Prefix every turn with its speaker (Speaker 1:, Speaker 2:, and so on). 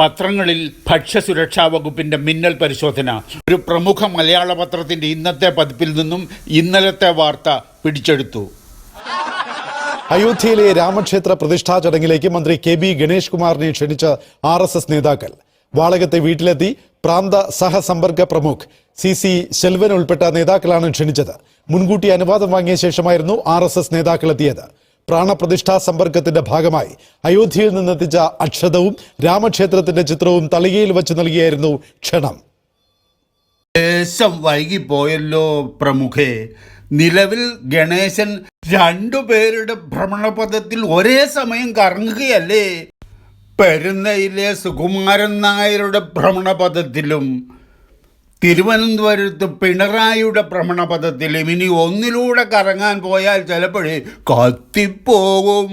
Speaker 1: പത്രങ്ങളിൽ ഭക്ഷ്യസുരക്ഷാ വകുപ്പിന്റെ മിന്നൽ പരിശോധന. ഒരു പ്രമുഖ മലയാള പത്രത്തിന്റെ ഇന്നത്തെ പതിപ്പിൽ നിന്നും ഇന്നലത്തെ വാർത്ത പിടിച്ചെടുത്തു.
Speaker 2: അയോധ്യയിലെ രാമക്ഷേത്ര പ്രതിഷ്ഠാ ചടങ്ങിലേക്ക് മന്ത്രി കെ ബി ഗണേഷ് കുമാറിനെ ക്ഷണിച്ച ആർ എസ് എസ് നേതാക്കൾ. വാളകത്തെ വീട്ടിലെത്തി പ്രാന്ത സഹസമ്പർക്ക പ്രമുഖ് സി സി ശെൽവൻ ഉൾപ്പെട്ട നേതാക്കളാണ് ക്ഷണിച്ചത്. മുൻകൂട്ടി അനുവാദം വാങ്ങിയ ശേഷമായിരുന്നു ആർ എസ് എസ് നേതാക്കൾ എത്തിയത് പ്രാണപ്രതിഷ്ഠാ സമ്പർക്കത്തിന്റെ ഭാഗമായി അയോധ്യയിൽ നിന്നെത്തിച്ച അക്ഷതവും രാമക്ഷേത്രത്തിന്റെ ചിത്രവും തളികയിൽ വെച്ച് നൽകിയായിരുന്നു ക്ഷണം.
Speaker 1: ദേശം വൈകിപ്പോയല്ലോ പ്രമുഖേ. നിലവിൽ ഗണേശൻ രണ്ടുപേരുടെ ഭ്രമണപഥത്തിൽ ഒരേ സമയം കറങ്ങുകയല്ലേ? പെരുന്നയിലെ സുകുമാരൻ നായരുടെ ഭ്രമണപഥത്തിലും തിരുവനന്തപുരത്ത് പിണറായിയുടെ ഭ്രമണപഥത്തിലും ഇനി ഒന്നിലൂടെ കറങ്ങാൻ പോയാൽ ചിലപ്പോഴേ കത്തിപ്പോകും.